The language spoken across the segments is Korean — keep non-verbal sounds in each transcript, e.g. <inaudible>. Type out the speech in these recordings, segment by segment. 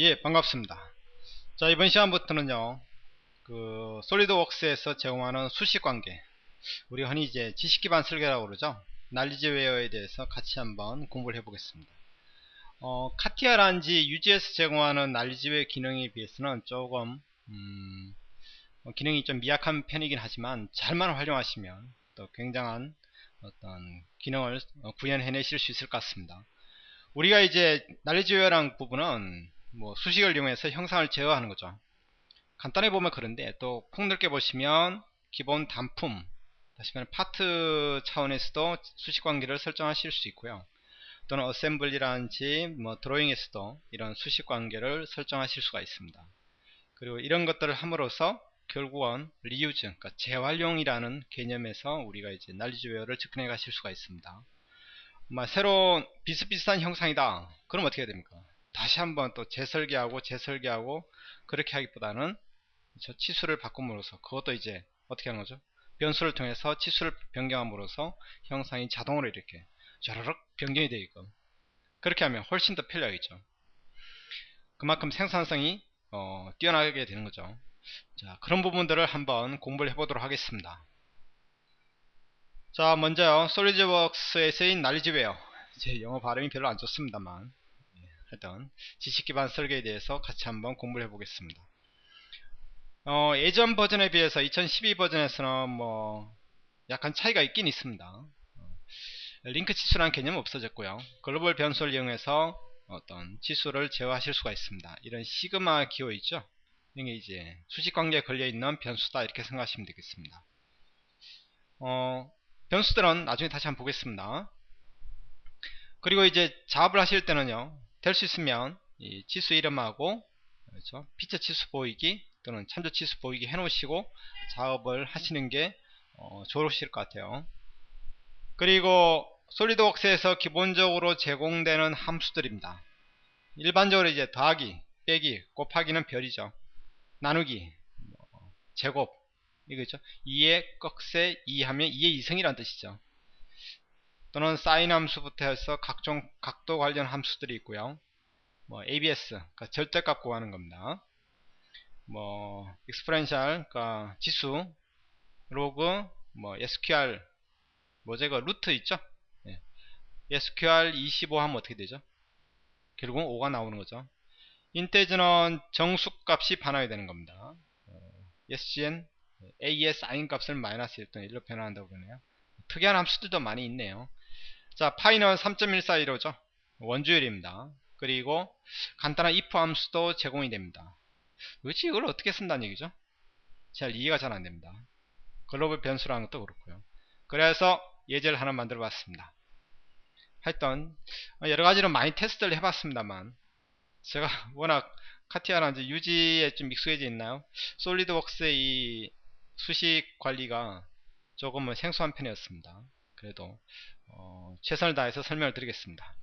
예 반갑습니다. 자 이번 시간부터는요 그 솔리드웍스에서 제공하는 수식관계 우리 흔히 이제 지식기반 설계라고 그러죠? 난리지웨어에 대해서 같이 한번 공부를 해 보겠습니다. 어, 카티아란지 UG에서 제공하는 난리지웨어 기능에 비해서는 조금 음, 어, 기능이 좀 미약한 편이긴 하지만 잘만 활용하시면 또 굉장한 어떤 기능을 어, 구현해내실 수 있을 것 같습니다. 우리가 이제 난리지웨어라는 부분은 뭐 수식을 이용해서 형상을 제어하는 거죠. 간단히 보면 그런데 또 폭넓게 보시면 기본 단품 다시 말해 파트 차원에서도 수식 관계를 설정하실 수 있고요. 또는 어셈블리라든지 뭐 드로잉에서도 이런 수식 관계를 설정하실 수가 있습니다. 그리고 이런 것들을 함으로써 결국은 리유즈, 그러니까 재활용이라는 개념에서 우리가 이제 난리지웨어를 접근해 가실 수가 있습니다. 뭐 새로운 비슷비슷한 형상이다. 그럼 어떻게 해야 됩니까? 다시 한번 또 재설계하고 재설계하고 그렇게 하기보다는 저 치수를 바꿈으로써 그것도 이제 어떻게 하는 거죠? 변수를 통해서 치수를 변경함으로써 형상이 자동으로 이렇게 쩌르륵 변경이 되게끔 그렇게 하면 훨씬 더 편리하겠죠. 그만큼 생산성이 어, 뛰어나게 되는 거죠. 자 그런 부분들을 한번 공부를 해보도록 하겠습니다. 자 먼저요 솔리드웍스에 쓰인 난리지웨어 제 영어 발음이 별로 안 좋습니다만 하여튼 지식기반 설계에 대해서 같이 한번 공부를 해보겠습니다. 어, 예전 버전에 비해서 2012 버전에서는 뭐 약간 차이가 있긴 있습니다. 어, 링크 치수라는 개념은 없어졌고요. 글로벌 변수를 이용해서 어떤 치수를 제어하실 수가 있습니다. 이런 시그마 기호 있죠? 이게 이제 수직 관계에 걸려있는 변수다 이렇게 생각하시면 되겠습니다. 어, 변수들은 나중에 다시 한번 보겠습니다. 그리고 이제 작업을 하실 때는요 될 수 있으면 이 치수 이름하고 그렇죠? 피처 치수 보이기 또는 참조 치수 보이기 해 놓으시고 작업을 하시는 게 어, 좋으실 것 같아요. 그리고 솔리드웍스에서 기본적으로 제공되는 함수들입니다. 일반적으로 이제 더하기 빼기 곱하기는 별이죠. 나누기 뭐, 제곱. 이거죠. 2의 꺽세 2 하면 2의 2승이란 뜻이죠 또는 사인 함수부터 해서 각종 각도 관련 함수들이 있고요. 뭐 ABS, 그러니까 절대값 구하는 겁니다. 뭐 익스프렌셜, 그러니까 지수, 로그, 뭐 SQR, 뭐제가 루트 있죠? 예. SQR 25 하면 어떻게 되죠? 결국은 5가 나오는 거죠. 인테즈는 정수값이 반환이 되는 겁니다. 어, SGN, AS 아인 값을 마이너스 1도 1로 변환한다고 그러네요. 특이한 함수들도 많이 있네요. 자 파이는 3.141호죠. 원주율입니다. 그리고 간단한 if 함수도 제공이 됩니다. 그렇지 이걸 어떻게 쓴다는 얘기죠? 잘 이해가 잘 안됩니다. 글로벌 변수라는 것도 그렇고요. 그래서 예제를 하나 만들어 봤습니다. 하여튼 여러가지로 많이 테스트를 해봤습니다만 제가 <laughs> 워낙 카티아나 이제 유지에 좀 익숙해져 있나요? 솔리드웍스의 이 수식 관리가 조금은 생소한 편이었습니다. 그래도 어, 최선을 다해서 설명을 드리겠습니다.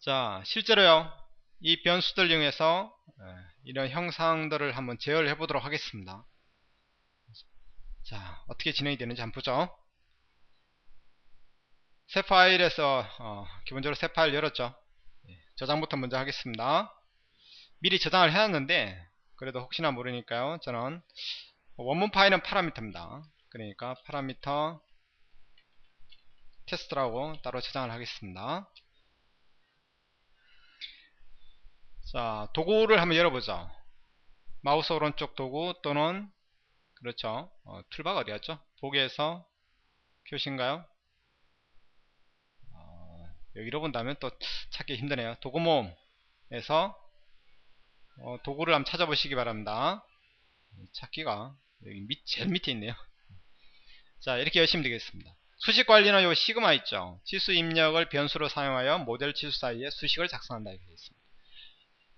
자 실제로요 이 변수들 이용해서 예, 이런 형상들을 한번 제어를 해보도록 하겠습니다. 자 어떻게 진행이 되는지 한번 보죠. 새 파일에서 어, 기본적으로 새 파일 열었죠. 예, 저장부터 먼저 하겠습니다. 미리 저장을 해놨는데 그래도 혹시나 모르니까요. 저는 원문 파일은 파라미터입니다. 그러니까 파라미터 테스트라고 따로 저장을 하겠습니다. 자, 도구를 한번 열어보죠. 마우스 오른쪽 도구 또는 그렇죠. 어, 툴바가 어디였죠? 보기에서 표시인가요? 어, 여기로 본다면 또 찾기 힘드네요. 도구 모음에서 어, 도구를 한번 찾아보시기 바랍니다. 찾기가 여기 밑, 제일 밑에 있네요. 자, 이렇게 열시면 되겠습니다. 수식 관리는 요 시그마 있죠. 치수 입력을 변수로 사용하여 모델 치수 사이에 수식을 작성한다 이렇게 되어 있습니다.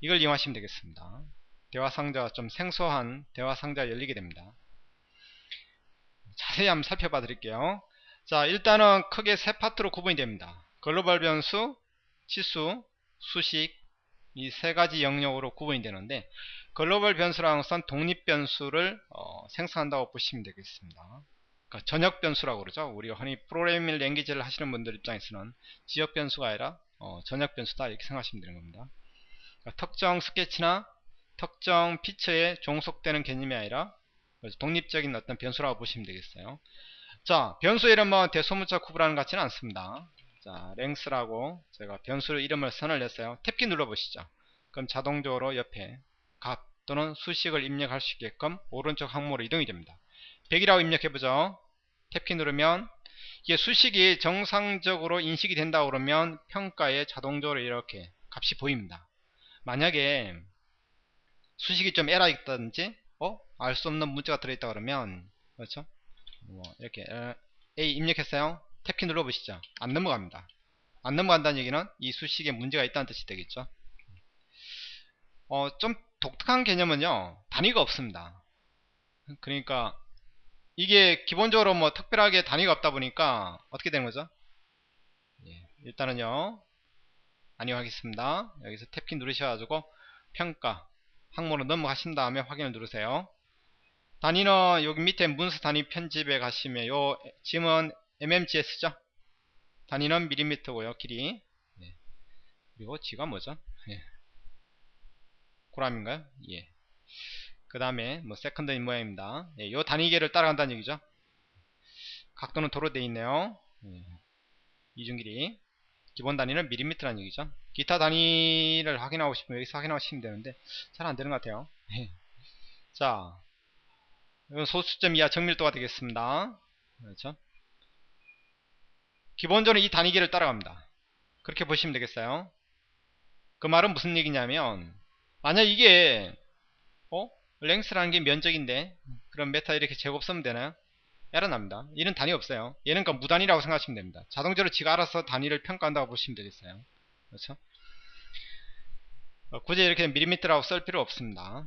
이걸 이용하시면 되겠습니다. 대화 상자가 좀 생소한 대화 상자가 열리게 됩니다. 자세히 한번 살펴봐 드릴게요. 자 일단은 크게 세 파트로 구분이 됩니다. 글로벌 변수, 치수, 수식 이 세 가지 영역으로 구분이 되는데 글로벌 변수라는 것은 독립 변수를 어, 생성한다고 보시면 되겠습니다. 그러니까 전역 변수라고 그러죠. 우리가 흔히 프로그래밍 랭귀지를 하시는 분들 입장에서는 지역 변수가 아니라 어, 전역 변수다 이렇게 생각하시면 되는 겁니다. 그러니까 특정 스케치나 특정 피처에 종속되는 개념이 아니라 독립적인 어떤 변수라고 보시면 되겠어요. 자, 변수 이름은 대소문자 구분하는 것 같지는 않습니다. 자, 랭스라고 제가 변수 이름을 선을 냈어요. 탭키 눌러보시죠. 그럼 자동적으로 옆에 값 또는 수식을 입력할 수 있게끔 오른쪽 항목으로 이동이 됩니다. 100이라고 입력해보죠. 탭키 누르면 이게 수식이 정상적으로 인식이 된다 그러면 평가에 자동적으로 이렇게 값이 보입니다. 만약에 수식이 좀 에러 있다든지 어? 알 수 없는 문자가 들어있다 그러면 그렇죠? 뭐 이렇게 A 입력했어요. 탭키 눌러보시죠. 안 넘어갑니다. 안 넘어간다는 얘기는 이 수식에 문제가 있다는 뜻이 되겠죠. 어, 좀 독특한 개념은요. 단위가 없습니다. 그러니까 이게 기본적으로 뭐 특별하게 단위가 없다 보니까 어떻게 되는 거죠? 예, 일단은요. 아니요 하겠습니다. 여기서 탭키 누르셔가지고 평가 항목으로 넘어가신 다음에 확인을 누르세요. 단위는 여기 밑에 문서 단위 편집에 가시면 요 지금은 mmgs죠. 단위는 밀리미터고요. 길이. 네. 그리고 지가 뭐죠? 예. 고람인가요? 예. 그 다음에 뭐 세컨드인 모양입니다. 예, 요 단위계를 따라간다는 얘기죠. 각도는 도로 되어 있네요. 예. 이중길이 기본 단위는 밀리미터라는 얘기죠. 기타 단위를 확인하고 싶으면 여기서 확인하시면 되는데 잘 안되는 것 같아요. 예. 자, 이건 소수점 이하 정밀도가 되겠습니다. 그렇죠? 기본적으로 이 단위계를 따라갑니다. 그렇게 보시면 되겠어요. 그 말은 무슨 얘기냐면 만약 이게 어? 랭스라는 게 면적인데 그럼 메타 이렇게 제곱 쓰면 되나요? 에러 납니다. 이런 단위 없어요. 얘는 그러니까 무단위라고 생각하시면 됩니다. 자동적으로 지가 알아서 단위를 평가한다고 보시면 되겠어요. 그렇죠? 어, 굳이 이렇게 밀리미터라고 쓸 필요 없습니다.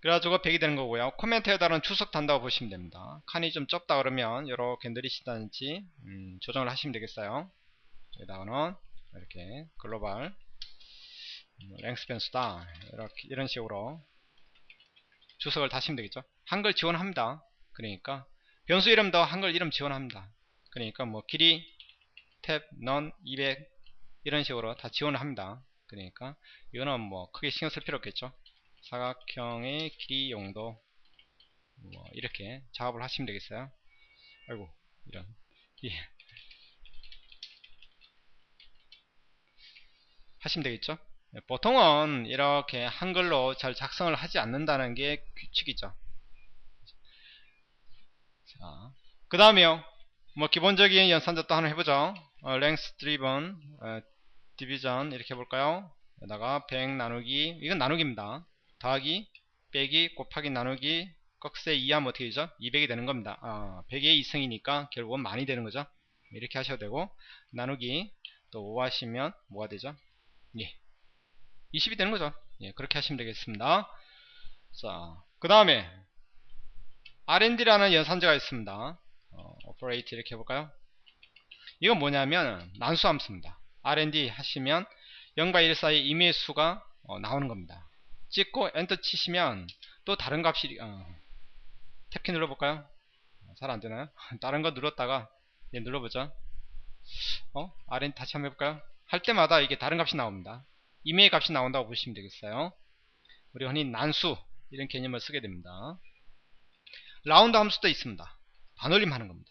그래가지고 100이 되는 거고요. 코멘트에 따른 추석 단다고 보시면 됩니다. 칸이 좀 좁다 그러면 이렇게 느리시다든지 음, 조정을 하시면 되겠어요. 여기다가는 이렇게 글로벌 뭐 랭스 변수다 이렇게 이런 식으로 주석을 다시면 되겠죠. 한글 지원합니다. 그러니까 변수 이름도 한글 이름 지원합니다. 그러니까 뭐 길이 탭, 넌, 200 이런 식으로 다 지원을 합니다. 그러니까 이거는 뭐 크게 신경 쓸 필요 없겠죠. 사각형의 길이 용도 뭐 이렇게 작업을 하시면 되겠어요. 아이고 이런 예. 하시면 되겠죠. 예, 보통은 이렇게 한글로 잘 작성을 하지 않는다는 게 규칙이죠. 자, 그 다음에요. 뭐 기본적인 연산자 또 하나 해보죠. 어, length driven 어, division 이렇게 해볼까요? 여기다가 100 나누기 이건 나누기입니다. 더하기 빼기 곱하기 나누기 꺽쇠 2하면 어떻게 되죠? 200이 되는 겁니다. 아, 100의 2승이니까 결국은 많이 되는 거죠. 이렇게 하셔도 되고 나누기 또 5 하시면 뭐가 되죠? 예, 20이 되는 거죠. 예, 그렇게 하시면 되겠습니다. 자, 그 다음에 R&D라는 연산자가 있습니다. 어, operate 이렇게 해볼까요? 이건 뭐냐면 난수 함수입니다. R&D 하시면 0과 1 사이 임의의 수가 어, 나오는 겁니다. 찍고 엔터 치시면 또 다른 값이 어, 탭키 눌러볼까요? 잘 안되나요? <laughs> 다른 거 눌렀다가 예, 눌러보죠. 어? R&D 다시 한번 해볼까요? 할 때마다 이게 다른 값이 나옵니다. 임의의 값이 나온다고 보시면 되겠어요. 우리 흔히 난수 이런 개념을 쓰게 됩니다. 라운드 함수도 있습니다. 반올림 하는 겁니다.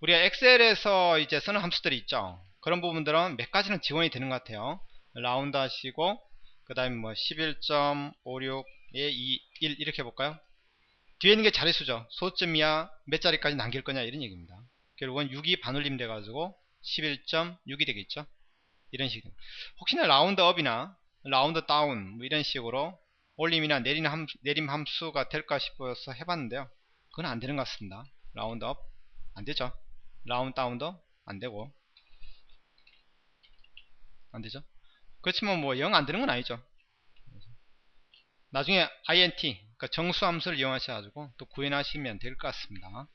우리가 엑셀에서 이제 쓰는 함수들이 있죠. 그런 부분들은 몇 가지는 지원이 되는 것 같아요. 라운드 하시고 그 다음에 뭐 11.56에 2, 1 이렇게 해볼까요? 뒤에 있는 게 자릿수죠. 소점이야 몇 자리까지 남길 거냐 이런 얘기입니다. 결국은 6이 반올림 돼가지고 11.6이 되겠죠. 이런 식. 혹시나 라운드 업이나 라운드 다운 뭐 이런 식으로 올림이나 내림, 함, 내림 함수가 될까 싶어서 해봤는데요. 그건 안 되는 것 같습니다. 라운드 업 안 되죠. 라운드 다운도 안 되고 안 되죠. 그렇지만 뭐 영 안 되는 건 아니죠. 나중에 int 그러니까 정수 함수를 이용하셔가지고 또 구현하시면 될 것 같습니다.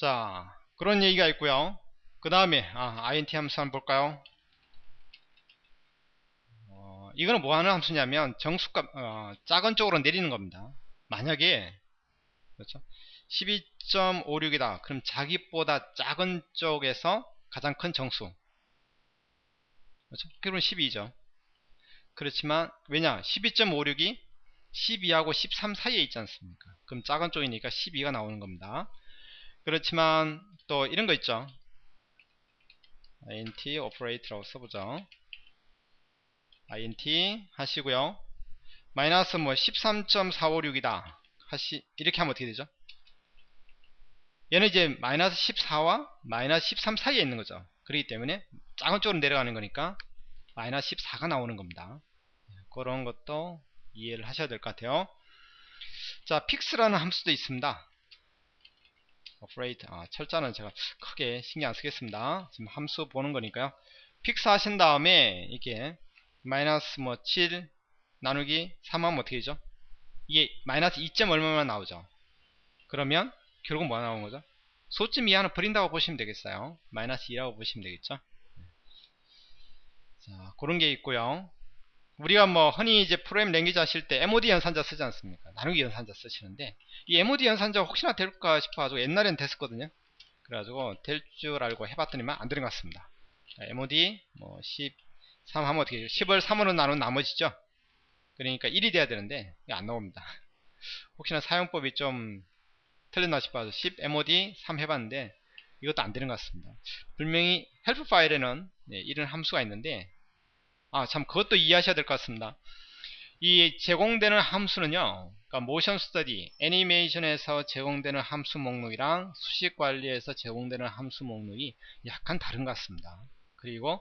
자 그런 얘기가 있고요. 그 다음에 아, int 함수 한번 볼까요? 어, 이거는 뭐 하는 함수냐면 정수값 어, 작은 쪽으로 내리는 겁니다. 만약에 그렇죠? 12.56이다. 그럼 자기보다 작은 쪽에서 가장 큰 정수 그렇죠? 그럼 12죠. 그렇지만 왜냐 12.56이 12하고 13 사이에 있지 않습니까? 그럼 작은 쪽이니까 12가 나오는 겁니다. 그렇지만 또 이런 거 있죠. Int operate라고 써보죠. int 하시고요. 마이너스 뭐 13.456이다 하시 이렇게 하면 어떻게 되죠? 얘는 이제 마이너스 14와 마이너스 13 사이에 있는 거죠. 그렇기 때문에 작은 쪽으로 내려가는 거니까 마이너스 14가 나오는 겁니다. 그런 것도 이해를 하셔야 될 것 같아요. 자, 픽스라는 함수도 있습니다. Afraid, 아, 철자는 제가 크게 신경 안 쓰겠습니다. 지금 함수 보는 거니까요. 픽스 하신 다음에 이게 마이너스 뭐 7 나누기 3하면 어떻게 되죠? 이게 마이너스 2점 얼마만 나오죠? 그러면 결국 뭐 나오는 거죠? 소점 이하는 버린다고 보시면 되겠어요. 마이너스 2라고 보시면 되겠죠? 자, 그런 게 있고요. 우리가 뭐 흔히 이제 프로그램 랭귀지 하실 때 MOD 연산자 쓰지 않습니까? 나누기 연산자 쓰시는데 이 MOD 연산자 혹시나 될까 싶어가지고 옛날엔 됐었거든요. 그래가지고 될 줄 알고 해봤더니만 안 되는 것 같습니다. 자, MOD 뭐 13 하면 어떻게 해요? 10을 3으로 나눈 나머지죠. 그러니까 1이 돼야 되는데 안 나옵니다. <laughs> 혹시나 사용법이 좀 틀렸나 싶어서 10 MOD 3 해봤는데 이것도 안 되는 것 같습니다. 분명히 헬프 파일에는 네, 이런 함수가 있는데 아 참 그것도 이해하셔야 될 것 같습니다. 이 제공되는 함수는요. 그러니까 모션 스터디, 애니메이션에서 제공되는 함수 목록이랑 수식 관리에서 제공되는 함수 목록이 약간 다른 것 같습니다. 그리고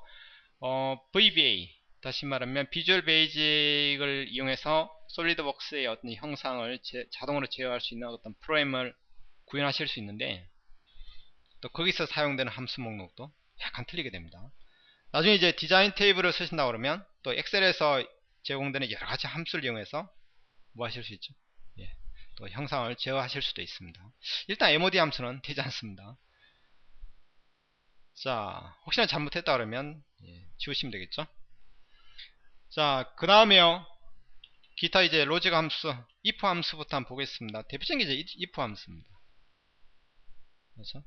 어, VBA 다시 말하면 비주얼 베이직을 이용해서 솔리드웍스의 어떤 형상을 제, 자동으로 제어할 수 있는 어떤 프로그램을 구현하실 수 있는데 또 거기서 사용되는 함수 목록도 약간 틀리게 됩니다. 나중에 이제 디자인 테이블을 쓰신다 그러면 또 엑셀에서 제공되는 여러가지 함수를 이용해서 뭐 하실 수 있죠? 예, 또 형상을 제어하실 수도 있습니다. 일단 MOD 함수는 되지 않습니다. 자, 혹시나 잘못했다 그러면 예, 지우시면 되겠죠? 자, 그 다음에요. 기타 이제 로직 함수, if 함수부터 한번 보겠습니다. 대표적인 게 이제 if 함수입니다. 그렇죠?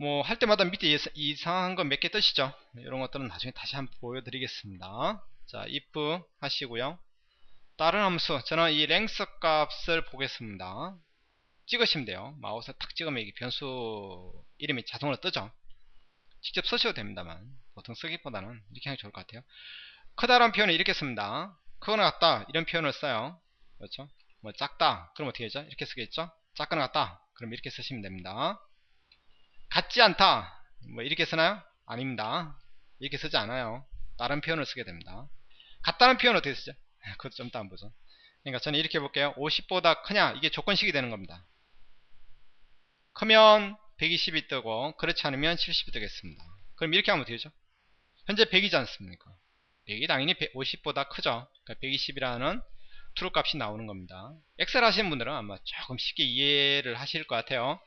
뭐, 할 때마다 밑에 이상한 거몇개 뜨시죠? 이런 것들은 나중에 다시 한번 보여드리겠습니다. 자, if 하시고요. 다른 함수, 저는 이 length 값을 보겠습니다. 찍으시면 돼요. 마우스 탁 찍으면 이게 변수 이름이 자동으로 뜨죠. 직접 쓰셔도 됩니다만, 보통 쓰기보다는 이렇게 게 좋을 것 같아요. 크다라는 표현을 이렇게 씁니다. 크거나 같다 이런 표현을 써요. 그렇죠? 뭐 작다 그럼 어떻게 되죠? 이렇게 쓰겠죠? 작거나 같다 그럼 이렇게 쓰시면 됩니다. 같지 않다 뭐 이렇게 쓰나요? 아닙니다. 이렇게 쓰지 않아요. 다른 표현을 쓰게 됩니다. 같다는 표현 어떻게 쓰죠? <laughs> 그것도 좀 이따 보죠. 그러니까 저는 이렇게 볼게요. 50보다 크냐 이게 조건식이 되는 겁니다. 크면 120이 뜨고 그렇지 않으면 70이 뜨겠습니다. 그럼 이렇게 하면 되죠? 현재 100이지 않습니까? 100이 당연히 150보다 크죠. 그러니까 120이라는 트루 값이 나오는 겁니다. 엑셀 하시는 분들은 아마 조금 쉽게 이해를 하실 것 같아요.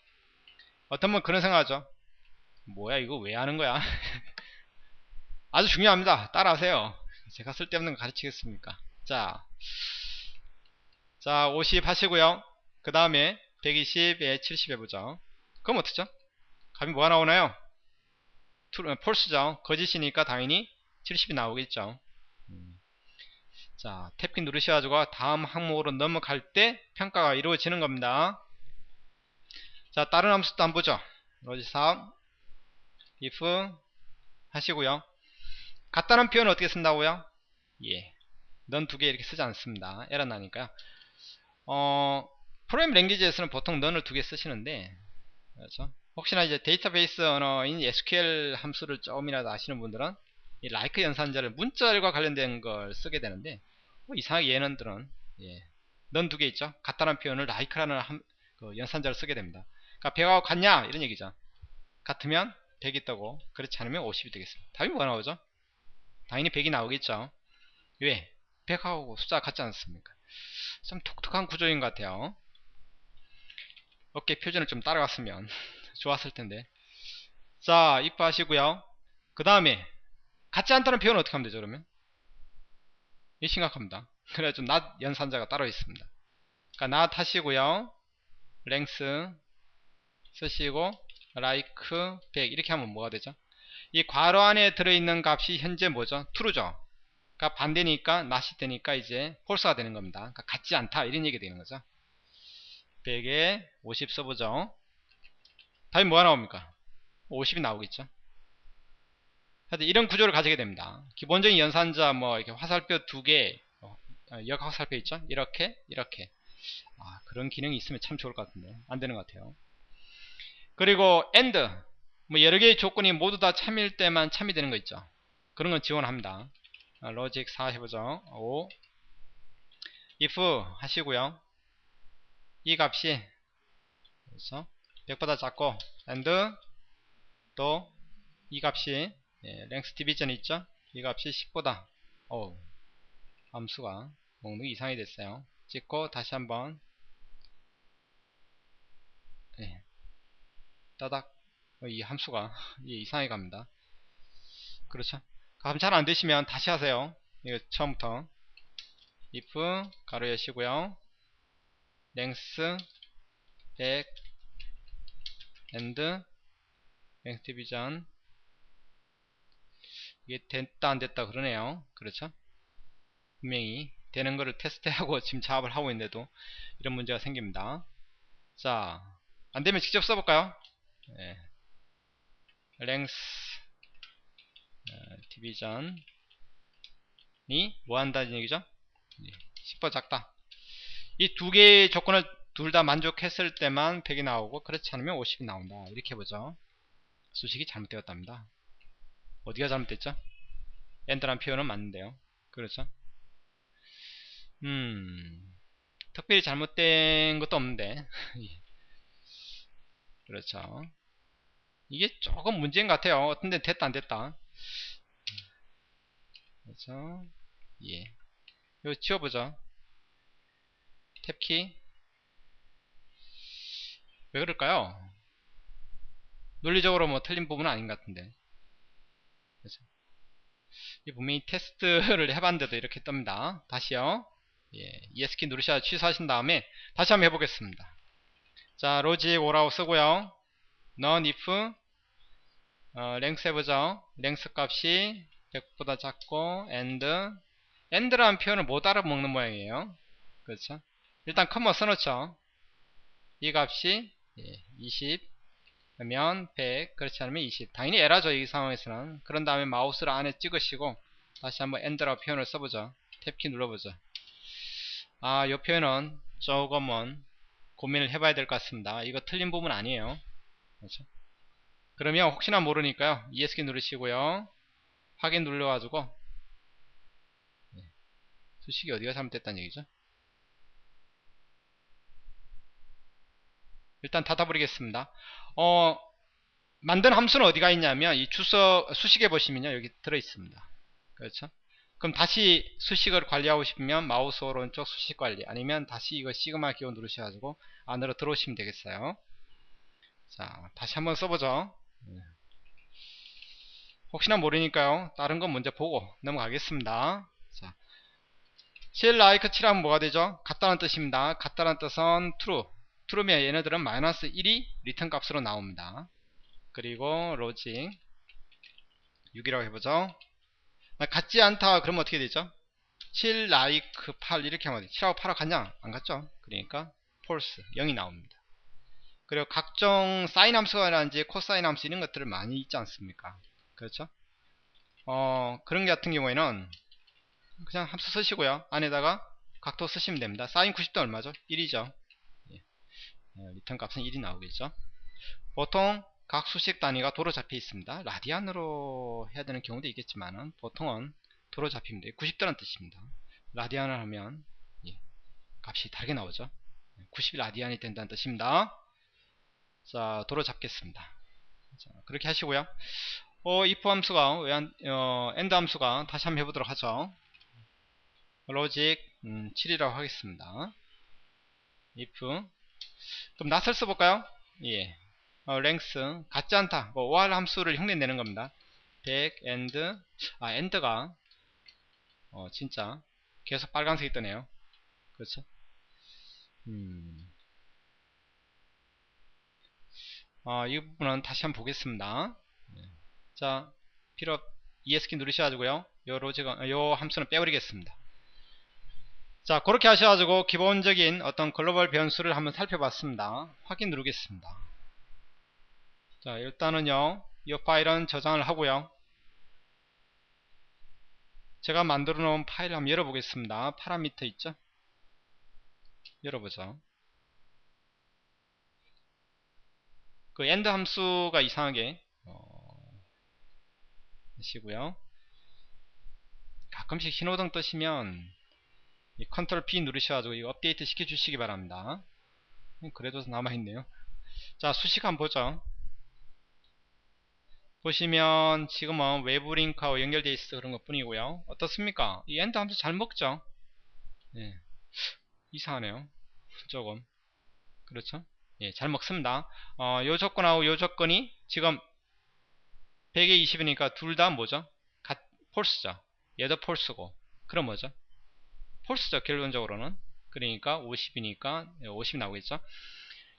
어떤 분 그런 생각하죠. 뭐야 이거 왜 하는 거야? <laughs> 아주 중요합니다. 따라하세요. 제가 쓸데없는 거 가르치겠습니까? 자, 자, 50 하시고요. 그 다음에 120에 70 해보죠. 그럼 어떻죠? 값이 뭐가 나오나요? 폴스죠. 거짓이니까 당연히 70이 나오겠죠. 음. 자, 탭키 누르셔가지고 다음 항목으로 넘어갈 때 평가가 이루어지는 겁니다. 자, 다른 함수도 한번 보죠. 로지 3 if 하시고요. 같다는 표현 어떻게 쓴다고요? 예. 넌 두 개 이렇게 쓰지 않습니다. 에러 나니까요. 어, 프로그램 랭귀지에서는 보통 넌을 두 개 쓰시는데, 그렇죠? 혹시나 이제 데이터베이스 언어인 SQL 함수를 조금이라도 아시는 분들은 이 like 연산자를 문자열과 관련된 걸 쓰게 되는데 뭐 이상하게 얘는들은 예, 넌 두 개 있죠 같다는 표현을 like라는 한, 그 연산자를 쓰게 됩니다 그러니까 100하고 같냐? 이런 얘기죠. 같으면 100이 뜨고. 그렇지 않으면 50이 되겠습니다. 답이 뭐가 나오죠? 당연히 100이 나오겠죠. 왜? 100하고 숫자가 같지 않습니까? 좀 독특한 구조인 것 같아요. 어깨 표준을 좀 따라갔으면 <laughs> 좋았을 텐데. 자 if 하시고요. 그 다음에 같지 않다는 표현은 어떻게 하면 되죠 그러면? 이 심각합니다. 그래 좀 not 연산자가 따로 있습니다. 그러니까 not 하시고요. length 쓰시고 like 100 이렇게 하면 뭐가 되죠 이 괄호 안에 들어있는 값이 현재 뭐죠? true죠. 그러니까 반대니까 not이 되니까 이제 false가 되는 겁니다. 그러니까 같지 않다 이런 얘기 되는 거죠. 100에 50 써보죠. 답이 뭐가 나옵니까? 50이 나오겠죠. 하여튼 이런 구조를 가지게 됩니다. 기본적인 연산자 뭐 이렇게 화살표 두 개, 어, 역 화살표 있죠? 이렇게 이렇게 아, 그런 기능이 있으면 참 좋을 것 같은데 안 되는 것 같아요. 그리고 AND 뭐 여러 개의 조건이 모두 다 참일 때만 참이 되는 거 있죠. 그런 건 지원합니다. 아, 로직 4 해보죠. 5 if 하시고요. 이 값이 그래서 100보다 작고 and 또 이 값이 예, 랭스 디비전 있죠? 이 값이 10보다 어 함수가 목록 이상이 됐어요. 찍고 다시 한번 예, 따닥 어, 이 함수가 예, 이상하게 갑니다. 그렇죠? 감잘 안되시면 다시 하세요. 이거 처음부터 if 가로 여시고요. length 100 and length division 이게 됐다 안 됐다 그러네요. 그렇죠? 분명히 되는 거를 테스트하고 지금 작업을 하고 있는데도 이런 문제가 생깁니다. 자, 안되면 직접 써볼까요? 네. length 디비전이 뭐 한다는 얘기죠? 10번 작다. 이 두 개의 조건을 둘 다 만족했을 때만 100이 나오고 그렇지 않으면 50이 나온다. 이렇게 보죠. 수식이 잘못되었답니다. 어디가 잘못됐죠? 엔더란 표현은 맞는데요. 그렇죠? 음, 특별히 잘못된 것도 없는데. <laughs> 그렇죠. 이게 조금 문제인 것 같아요. 어떤 데 됐다 안 됐다. 그렇죠. 예. 이거 지워보죠. 탭키. 왜 그럴까요? 논리적으로 뭐 틀린 부분은 아닌 것 같은데. 그렇죠. 이 분명히 테스트를 해봤는데도 이렇게 뜹니다. 다시요. 예, ES키 누르셔 취소하신 다음에 다시 한번 해보겠습니다. 자, 로직 오라고 쓰고요. non if 어, 랭스 해보죠. 랭스 값이 100보다 작고 and and라는 표현을 못 알아먹는 모양이에요. 그렇죠? 일단 컴마 써놓죠. 이 값이 20 예, 그러면 100 그렇지 않으면 20 당연히 에라죠 이 상황에서는 그런 다음에 마우스를 안에 찍으시고 다시 한번 엔드라고 표현을 써보죠 탭키 눌러보죠 아이 표현은 조금은 고민을 해봐야 될 것 같습니다. 이거 틀린 부분 아니에요. 그렇죠? 그러면 혹시나 모르니까요. ES키 누르시고요. 확인 눌러가지고 네. 수식이 어디가 잘못됐다는 얘기죠? 일단 닫아버리겠습니다. 어, 만든 함수는 어디가 있냐면 이 주석 수식에 보시면요. 여기 들어 있습니다. 그렇죠 그럼 다시 수식을 관리하고 싶으면 마우스 오른쪽 수식 관리 아니면 다시 이거 시그마 기호 누르셔가지고 안으로 들어오시면 되겠어요. 자 다시 한번 써보죠. 네. 혹시나 모르니까요. 다른 건 먼저 보고 넘어가겠습니다. 자 실 라이크 7하면 뭐가 되죠? 같다는 뜻입니다. 같다는 뜻은 true. 트루면 얘네들은 마이너스 1이 리턴 값으로 나옵니다. 그리고 로직 6이라고 해보죠. 아, 같지 않다 그러면 어떻게 되죠? 7 like 8 이렇게 하면 7하고 8하고 같냐? 안 같죠? 그러니까 false 0이 나옵니다. 그리고 각종 사인 함수라든지 코사인 함수 이런 것들을 많이 있지 않습니까? 그렇죠? 어, 그런 게 같은 경우에는 그냥 함수 쓰시고요. 안에다가 각도 쓰시면 됩니다. 사인 90도 얼마죠? 1이죠. 어, 리턴 값은 1이 나오겠죠 보통 각 수식 단위가 도로 잡혀 있습니다. 라디안으로 해야 되는 경우도 있겠지만 보통은 도로 잡힙니다. 90도라는 뜻입니다. 라디안을 하면 예, 값이 다르게 나오죠. 90이 라디안이 된다는 뜻입니다. 자 도로 잡겠습니다. 자, 그렇게 하시고요. 어, if 함수가 외한, 어, end 함수가 다시 한번 해보도록 하죠. 로직 음, 7이라고 하겠습니다. if. 그럼 낫을 써볼까요? 예. 어, 랭스 같지 않다. 뭐 OR 함수를 흉내내는 겁니다. 100 and 아 end가 어 진짜 계속 빨간색이 뜨네요. 그렇죠? 음. 어, 이 부분은 다시 한번 보겠습니다. 예. 자, 필요 ES키 누르셔가지고요. 요 로직은 요 함수는 빼버리겠습니다. 자 그렇게 하셔가지고 기본적인 어떤 글로벌 변수를 한번 살펴봤습니다. 확인 누르겠습니다. 자 일단은요 이 파일은 저장을 하고요. 제가 만들어 놓은 파일을 한번 열어보겠습니다. 파라미터 있죠? 열어보죠. 그 엔드 함수가 이상하게 어, 하시고요. 가끔씩 신호등 뜨시면 이 컨트롤 P 누르셔가지고 이거 업데이트 시켜 주시기 바랍니다. 그래도 남아있네요. 자 수식 한번 보죠. 보시면 지금은 외부 링크하고 연결되어 있어 그런 것 뿐이고요. 어떻습니까? 이 엔드 함수 잘 먹죠? 네. 이상하네요. 조금. 그렇죠? 예, 잘 먹습니다. 어, 요 조건하고 요 조건이 지금 100에 20이니까 둘 다 뭐죠? 갓, 폴스죠. 얘도 폴스고. 그럼 뭐죠? 폴스죠. 결론적으로는. 그러니까 50이니까 50 나오겠죠.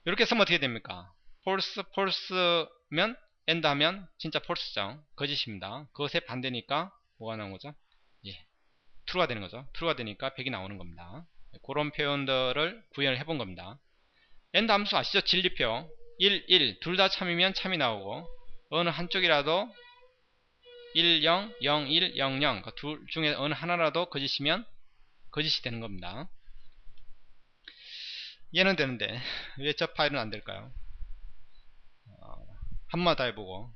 이렇게 쓰면 어떻게 됩니까? 폴스, 폴스면 엔드 하면 진짜 폴스죠. 거짓입니다. 그것의 반대니까 뭐가 나온 거죠? 예. true가 되는 거죠. true가 되니까 100이 나오는 겁니다. 그런 표현들을 구현을 해본 겁니다. 엔드 함수 아시죠? 진리표 1, 1 둘 다 참이면 참이 나오고 어느 한쪽이라도 1, 0, 0, 1, 0, 0. 그 둘 중에 어느 하나라도 거짓이면 거짓이 되는 겁니다. 얘는 되는데 왜 저 파일은 안 될까요? 어, 한마디 해보고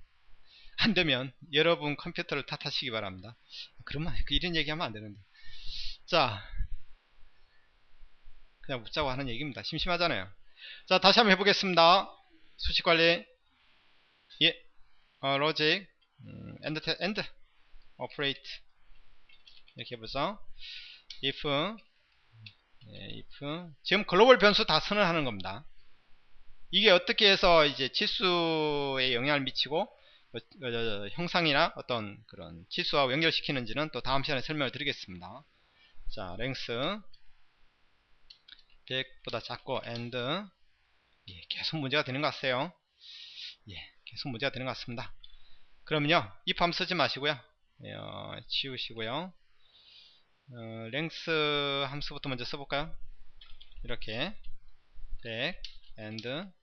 안 되면 여러분 컴퓨터를 탓하시기 바랍니다. 그러면 이런 얘기하면 안 되는데. 자, 그냥 묻자고 하는 얘기입니다. 심심하잖아요. 자, 다시 한번 해보겠습니다. 수식 관리. 예, 어, 로직, 음, 엔드, 엔드, 오퍼레이트. 이렇게 해보죠. if, 예, if. 지금 글로벌 변수 다 선언하는 겁니다. 이게 어떻게 해서 이제 치수에 영향을 미치고 어, 어, 형상이나 어떤 그런 치수와 연결시키는지는 또 다음 시간에 설명을 드리겠습니다. 자, 랭스 100보다 작고 and 예, 계속 문제가 되는 것 같아요. 예, 계속 문제가 되는 것 같습니다. 그러면요, 이함 쓰지 마시고요. 예, 어, 치우시고요. 어, 랭스 함수부터 먼저 써볼까요? 이렇게 100 and 어,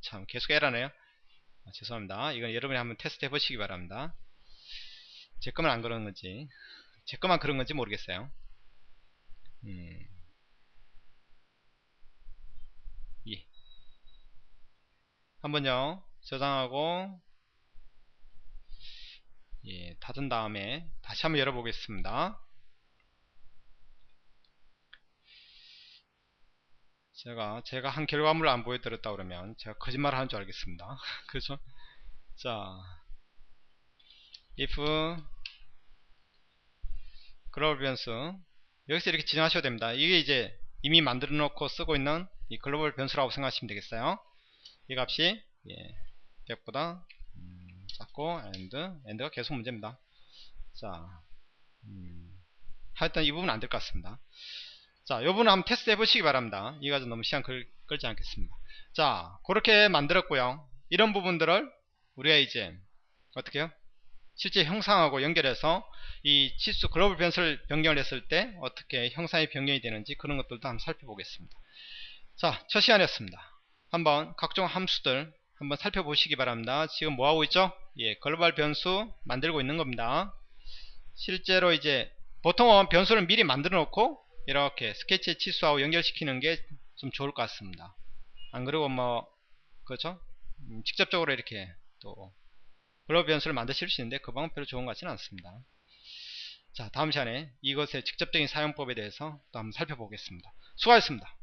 참 계속 에러네요. 아, 죄송합니다. 이건 여러분이 한번 테스트 해보시기 바랍니다. 제 것만 안 그런 건지 제 것만 그런 건지 모르겠어요. 음. 예. 한번요 저장하고 예, 닫은 다음에 다시 한번 열어보겠습니다. 제가 제가 한 결과물을 안 보여드렸다 그러면 제가 거짓말 하는 줄 알겠습니다. <laughs> 그죠? 자, if 글로벌 변수 여기서 이렇게 진행하셔도 됩니다. 이게 이제 이미 만들어 놓고 쓰고 있는 이 글로벌 변수라고 생각하시면 되겠어요. 이 값이 예, 100보다 음, 작고 and and가 계속 문제입니다. 자, 음, 하여튼 이 부분은 안 될 것 같습니다. 자, 요 부분 한번 테스트 해보시기 바랍니다. 이 가지고 너무 시간 걸, 끌지 않겠습니다. 자, 그렇게 만들었고요. 이런 부분들을 우리가 이제 어떻게 해요? 실제 형상하고 연결해서 이 치수 글로벌 변수를 변경을 했을 때 어떻게 형상이 변경이 되는지 그런 것들도 한번 살펴보겠습니다. 자, 첫 시간이었습니다. 한번 각종 함수들 한번 살펴보시기 바랍니다. 지금 뭐하고 있죠? 예, 글로벌 변수 만들고 있는 겁니다. 실제로 이제 보통은 변수를 미리 만들어 놓고 이렇게 스케치의 치수하고 연결시키는 게 좀 좋을 것 같습니다. 안 그러고 뭐 그렇죠? 음, 직접적으로 이렇게 또 블러 변수를 만드실 수 있는데 그 방법 별로 좋은 것 같지는 않습니다. 자 다음 시간에 이것의 직접적인 사용법에 대해서 또 한번 살펴보겠습니다. 수고하셨습니다.